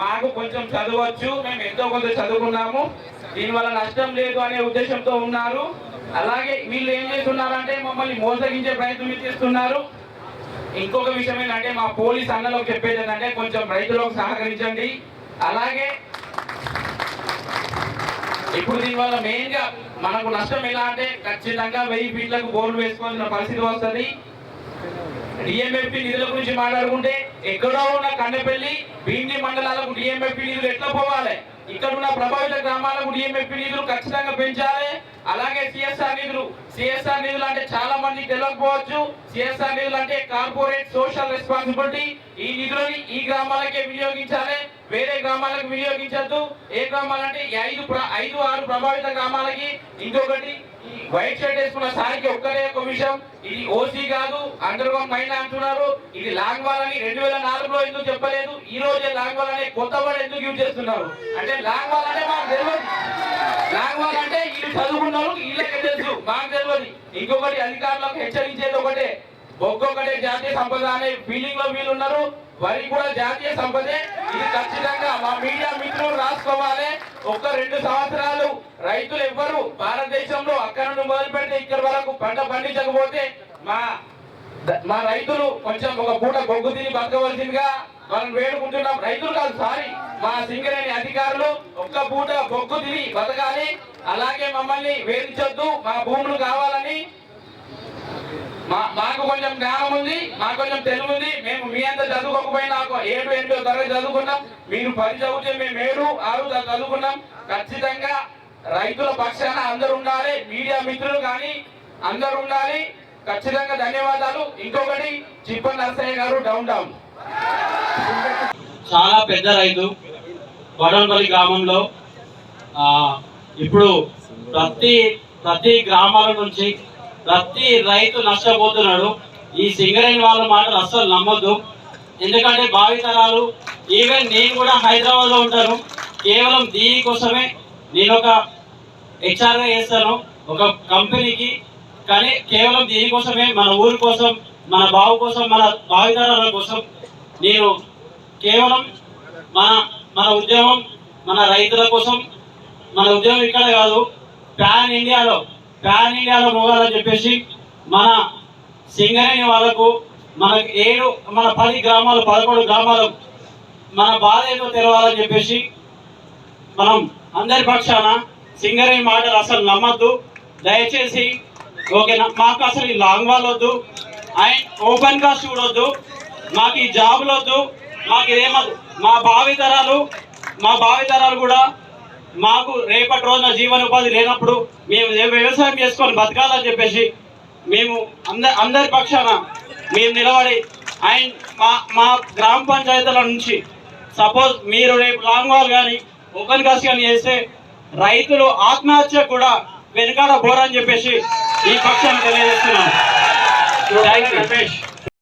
మాకు కొంచెం చదవచ్చు మేము ఎంతో కొంత చదువుకున్నాము. దీనివల్ల నష్టం లేదు అనే ఉద్దేశంతో ఉన్నారు. అలాగే వీళ్ళు ఏం చేస్తున్నారంటే మమ్మల్ని మోసగించే ప్రయత్నం చేస్తున్నారు. ఇంకొక విషయం ఏంటంటే మా పోలీస్ అన్నలకు చెప్పేది ఏంటంటే కొంచెం రైతులకు సహకరించండి. అలాగే ఇప్పుడు దీనివల్ల మెయిన్గా మనకు నష్టం ఎలా అంటే ఖచ్చితంగా వెయ్యి ఫీట్లకు బోర్లు వేసుకోవాల్సిన పరిస్థితి వస్తుంది. డిఎంఎఫ్పి నిధుల గురించి మాట్లాడుకుంటే ఎక్కడో ఉన్న కన్నెపల్లి భీమిని మండలాలకు డిఎంఎఫ్పి నిధులు ఎట్లా పోవాలి? ఇక్కడ ఉన్న ప్రభావిత గ్రామాలకు డిఎంఎఫ్పి నిధులు ఖచ్చితంగా పెంచాలి. అలాగే సిఎస్ఆర్ నిధులు సిఎస్ఆర్ నిధులు అంటే చాలా మంది తెలియకపోవచ్చు సిఎస్ఆర్ నిధులు అంటే కార్పొరేట్ సోషల్ రెస్పాన్సిబిలిటీ. ఈ నిధులని ఈ గ్రామాలకే వినియోగించాలి. వేరే గ్రామాలకు వినియోగించద్దు. ఏ గ్రామాలంటే ఐదు ఐదు ఆరు ప్రభావిత గ్రామాలకి ఇంకొకటి వైట్ షర్ట్ వేసుకున్న సారికి ఒక్కరే ఒక విషయం ఇది ఓసీ కాదు అండర్ గ్రౌండ్ మైన్ అంటున్నారు. ఇది లాంగ్ వాల్ అని రెండు వేల నాలుగులో ఎందుకు చెప్పలేదు? ఈ రోజే లాంగ్ వాల్ అనే కొత్త వర్డ్ ఎందుకు యూజ్ చేస్తున్నారు? అంటే లాంగ్ వాల్ అంటే మాకు తెలియదు. లాంగ్ వాల్ అంటే వీళ్ళు చదువుకున్నారు వీళ్ళకే తెలుసు మాకు తెలియదు. ఇంకొకటి అధికారులకు హెచ్చరించేది ఒకటే ఒక్కొక్కటే జాతీయ సంపద అనే ఫీలింగ్లో వీళ్ళు ఉన్నారు వరి కూడా జాతీయ సంపదే. ఇది ఖచ్చితంగా మా మీడియా మిత్రులు రాసుకోవాలి. ఒక్క రెండు సంవత్సరాలు రైతులు ఎవ్వరు భారతదేశంలో అక్కడ నుండి మొదలు పెడితే ఇక్కడ వరకు పంట పండించకపోతే మా మా రైతులు కొంచెం ఒక పూట బొగ్గు తిని బతకవలసిందిగా మనం వేడుకుంటున్నాం. రైతులు కాదు సారీ మా సింగరేణి అధికారులు ఒక్క పూట బొగ్గు తిని బతకాలి. అలాగే మమ్మల్ని వేధించొద్దు. మా భూములు కావాలి. మాకు కొంచెం జ్ఞానం ఉంది మాకు కొంచెం తెలివి ఉంది. మేము మీ అంత చదువుకోకపోయినా ఏడు ఎనిమిదో తరగతి చదువుకున్నాం. మీరు పది చదివితే మేము ఏడు ఆరు చదువుకున్నాం. ఖచ్చితంగా రైతుల పక్షాన అందరూ ఉండాలి మీడియా మిత్రులు కానీ అందరూ ఉండాలి. ఖచ్చితంగా ధన్యవాదాలు. ఇంకొకటి చిప్పన్ నరసయ్య గారు డౌన్ డౌన్. చాలా పెద్ద రైతు. వడంపల్లి గ్రామంలో ఇప్పుడు ప్రతి ప్రతి గ్రామాల నుంచి ప్రతి రైతు నష్టపోతున్నాడు. ఈ సింగరేణి వాళ్ళ మాటలు అస్సలు నమ్మొద్దు. ఎందుకంటే భావితరాలు ఈవెన్ నేను కూడా హైదరాబాద్లో ఉంటాను. కేవలం దీనికోసమే నేను ఒక హెచ్ఆర్గా చేస్తాను ఒక కంపెనీకి. కానీ కేవలం దీనికోసమే మన ఊరి కోసం మన బావు కోసం మన భావితరాల కోసం నేను కేవలం మన మన ఉద్యమం మన రైతుల కోసం మన ఉద్యమం ఇక్కడ కాదు ప్యాన్ ఇండియాలో ప్యాన్ ఇండియాలో పోవాలని చెప్పేసి మన సింగరేణి వాళ్ళకు మన ఏడు మన పది గ్రామాలు పదకొండు గ్రామాలు మన బాధ ఏదో తెలవాలని చెప్పేసి మనం అందరి పక్షాన సింగరేణి మాటలు అసలు నమ్మద్దు. దయచేసి ఓకేనా మాకు అసలు ఈ లాంగ్ వాల్ వద్దు. అండ్ ఓపెన్ కాస్ట్ చూడొద్దు మాకు ఈ జాబులు వద్దు. మాకు ఇదేమద్దు మా భావితరాలు మా భావితరాలు కూడా మాకు రేపటి రోజున జీవనోపాధి లేనప్పుడు మేము వ్యవసాయం చేసుకొని బతకాలని చెప్పేసి మేము అందరి అందరి పక్షాన మేము నిలబడి అండ్ మా మా గ్రామ పంచాయతీల నుంచి సపోజ్ మీరు రేపు లాంగ్ వాల్ కానీ ఓపెన్ కాస్ట్ కానీ చేస్తే రైతులు ఆత్మహత్య కూడా వెనుకాడ పోరని చెప్పేసి ఈ పక్షాన్ని తెలియజేస్తున్నాను థ్యాంక్ యూ